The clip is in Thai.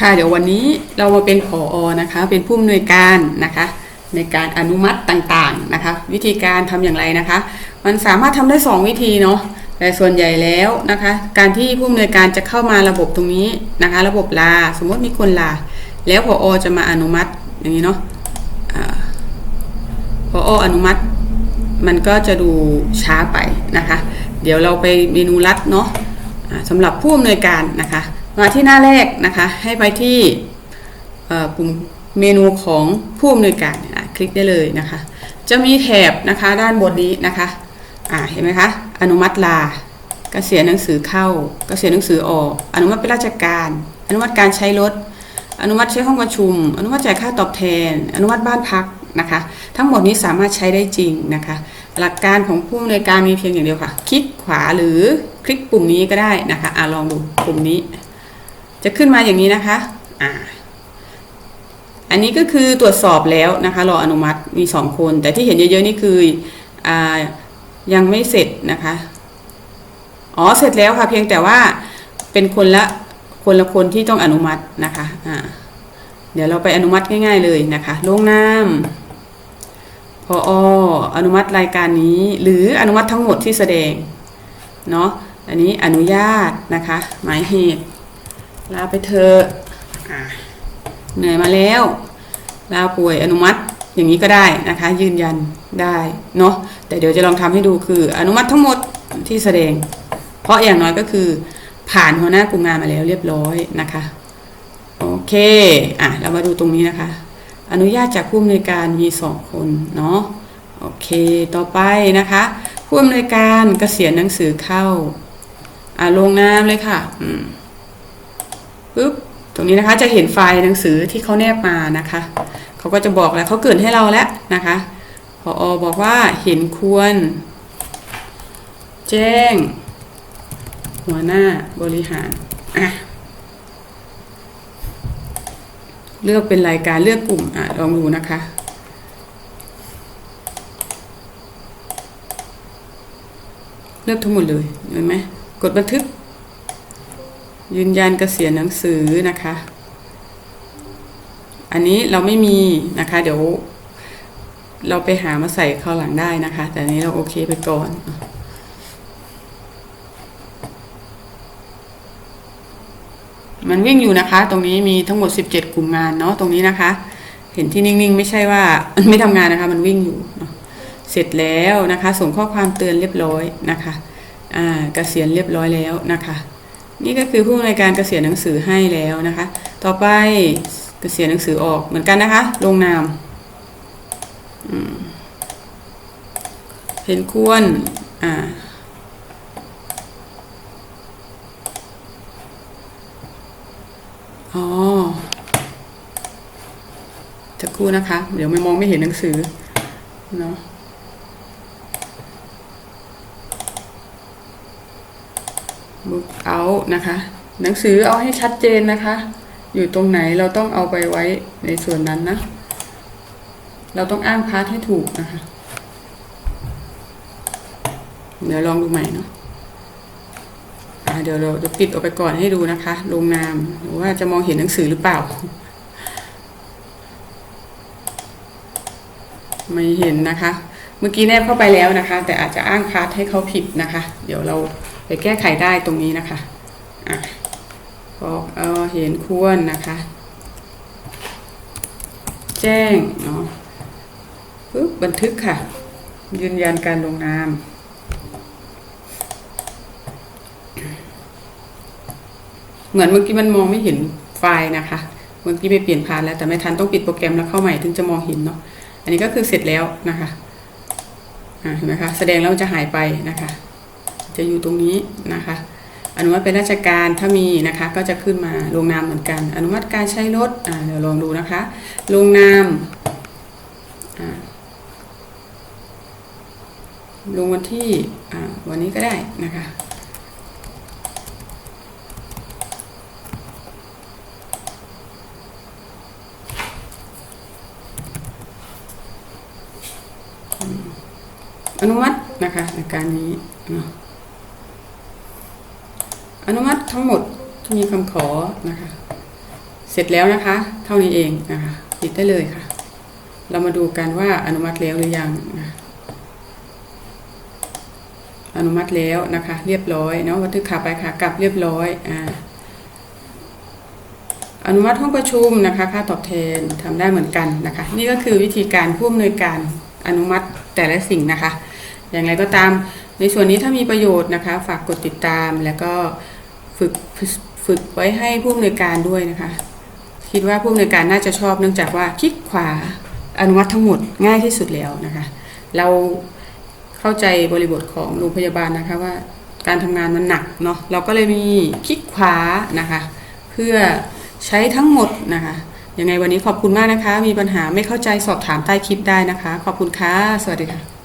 ค่ะเดี๋ยววันนี้เรามาเป็นผออนะคะเป็นผู้อำนวยการนะคะในการอนุมัติต่างๆนะคะ วิธีการทำอย่างไรนะคะ มันสามารถทำได้ 2 วิธีเนาะแต่ส่วนใหญ่แล้วนะคะ การที่ผู้อำนวยการจะเข้ามาระบบตรงนี้นะคะ ระบบลาสมมติมีคนลา แล้วผออจะมาอนุมัติอย่างนี้เนาะผออนุมัติมันก็จะดูช้าไปนะคะ เดี๋ยวเราไปเมนูลัดเนาะอ่าสำหรับผู้อำนวยการนะคะ มาที่หน้าแรกนะคะ ให้ไปที่ปุ่มเมนูของผู้อำนวยการคลิกได้เลยนะคะ จะมีแถบนะคะด้านบนนี้นะคะอ่าเห็นไหมคะอนุมัติลาเกษียณหนังสือเข้าเกษียณหนังสือออก อนุมัติเป็นราชการ อนุมัติการใช้รถ อนุมัติใช้ห้องประชุม อนุมัติจ่ายค่าตอบแทน อนุมัติบ้านพักนะคะ ทั้งหมดนี้สามารถใช้ได้จริงนะคะ หลักการของผู้อำนวยการมีเพียงอย่างเดียวค่ะ คลิกขวาหรือคลิกปุ่มนี้ก็ได้นะคะอะลองดูปุ่มนี้ จะขึ้นมาอย่างนี้นะคะอ่าอันนี้ก็คือตรวจสอบแล้วนะคะ รออนุมัติมีสองคน แต่ที่เห็นเยอะๆนี่คืออ่ายังไม่เสร็จนะคะอ๋อเสร็จแล้วค่ะเพียงแต่ว่าเป็นคนละคนละคนที่ต้องอนุมัตินะคะอ่าเดี๋ยวเราไปอนุมัติง่าย ๆเลยนะคะลงนามพออนุมัติรายการนี้ หรืออนุมัติทั้งหมดที่แสดงเนาะอันนี้อนุญาตนะคะ หมายเหตุ ลาไปเถอะเหนื่อยมาแล้ว ลาป่วยอนุมัติอย่างนี้ก็ได้นะคะ ยืนยันได้เนาะแต่เดี๋ยวจะลองทำให้ดูคือ อนุมัติทั้งหมดที่แสดง เพราะอย่างน้อยก็คือ ผ่านหัวหน้ากลุ่มงานมาแล้วเรียบร้อยนะคะโอเคอะเรามาดูตรงนี้นะคะ อนุญาตจากผู้อำนวยการมีสองคนเนาะโอเคต่อไปนะคะ ผู้อำนวยการเกษียณหนังสือเข้าอะลงนามเลยค่ะอืม ปึ๊บตรงนี้นะคะจะเห็นไฟล์หนังสือที่เขาแนบมานะคะเขาก็จะบอกแล้วเขาเกิดให้เราแล้วนะคะพออบอกว่าเห็นควร แจ้ง หัวหน้าบริหารอะเลือกเป็นรายการเลือกกลุ่มอะลองดูนะคะเลือกทั้งหมดเลยเห็นไหมกดบันทึก ยืนยันเกษียณหนังสือนะคะ อันนี้เราไม่มีนะคะ เดี๋ยว เราไปหามาใส่เข้าวหลังได้นะคะ แต่อันนี้เราโอเคไปก่อนมันวิ่งอยู่นะคะ ตรงนี้มีทั้งหมด 17 กลุ่มงานเนาะตรงนี้นะคะ เห็นที่นิ่งๆ ไม่ใช่ว่ามันไม่ทำงานนะคะ มันวิ่งอยู่เนาะเสร็จแล้วนะคะ ส่งข้อความเตือนเรียบร้อยนะคะ อ่าเกษียณเรียบร้อยแล้วนะคะ นี่ก็คือผู้อำนวยการเกษียณหนังสือให้แล้วนะคะ ต่อไปเกษียณหนังสือออกเหมือนกันนะคะ ลงนามเห็นควรอ่าอ๋อจะคู่นะคะ เดี๋ยวไม่มองไม่เห็นหนังสือเนาะ บุ๊กเอานะคะ หนังสือเอาให้ชัดเจนนะคะ อยู่ตรงไหนเราต้องเอาไปไว้ในส่วนนั้นนะ เราต้องอ้างพาร์ทให้ถูกนะคะ เดี๋ยวลองดูใหม่เนาะเดี๋ยวเราจะปิดออกไปก่อนให้ดูนะคะ ลงนามหรือว่าจะมองเห็นหนังสือหรือเปล่า ไม่เห็นนะคะ เมื่อกี้แนบเข้าไปแล้วนะคะ แต่อาจจะอ้างพาร์ทให้เขาผิดนะคะ เดี๋ยวเรา ไปแก้ไขได้ตรงนี้นะคะอะบอกเออเห็นควรนะคะ แจ้งเนาะปึ๊บบันทึกค่ะ ยืนยันการลงนามเหมือนเมื่อกี้มันมองไม่เห็นไฟล์นะคะเมื่อกี้ไปเปลี่ยนพาสแล้วแต่ไม่ทันต้องปิดโปรแกรมแล้วเข้าใหม่ถึงจะมองเห็นเนาะอันนี้ก็คือเสร็จแล้วนะคะเห็นไหมคะแสดงแล้วมันจะหายไปนะคะ จะอยู่ตรงนี้นะคะ อนุมัติเป็นราชการถ้ามีนะคะก็จะขึ้นมาลงนามเหมือนกัน อนุมัติการใช้รถอ่าเดี๋ยวลองดูนะคะ ลงนามอ่าลงวันที่อ่าวันนี้ก็ได้นะคะอนุมัตินะคะในการนี้เนาะ อนุมัติทั้งหมดที่มีคำขอนะคะ เสร็จแล้วนะคะ เท่านี้เองนะคะปิดได้เลยค่ะ เรามาดูกันว่าอนุมัติแล้วหรือยังนะอนุมัติแล้วนะคะ เรียบร้อยเนาะบันทึกขาไปค่ะกลับเรียบร้อยอ่าอนุมัติห้องประชุมนะคะ ค่าตอบแทนทำได้เหมือนกันนะคะ นี่ก็คือวิธีการผู้อำนวยการอนุมัติแต่ละสิ่งนะคะ อย่างไรก็ตามในส่วนนี้ถ้ามีประโยชน์นะคะ ฝากกดติดตามแล้วก็ ฝึกฝึกไว้ให้ผู้อำนวยการด้วยนะคะ คิดว่าผู้อำนวยการน่าจะชอบเนื่องจากว่าคลิกขวาอนุมัติทั้งหมดง่ายที่สุดแล้วนะคะ เราเข้าใจบริบทของโรงพยาบาลนะคะว่าการทำงานมันหนักเนาะเราก็เลยมีคลิกขวานะคะ เพื่อใช้ทั้งหมดนะคะยังไงวันนี้ขอบคุณมากนะคะ มีปัญหาไม่เข้าใจสอบถามใต้คลิปได้นะคะ ขอบคุณค่ะ สวัสดีค่ะ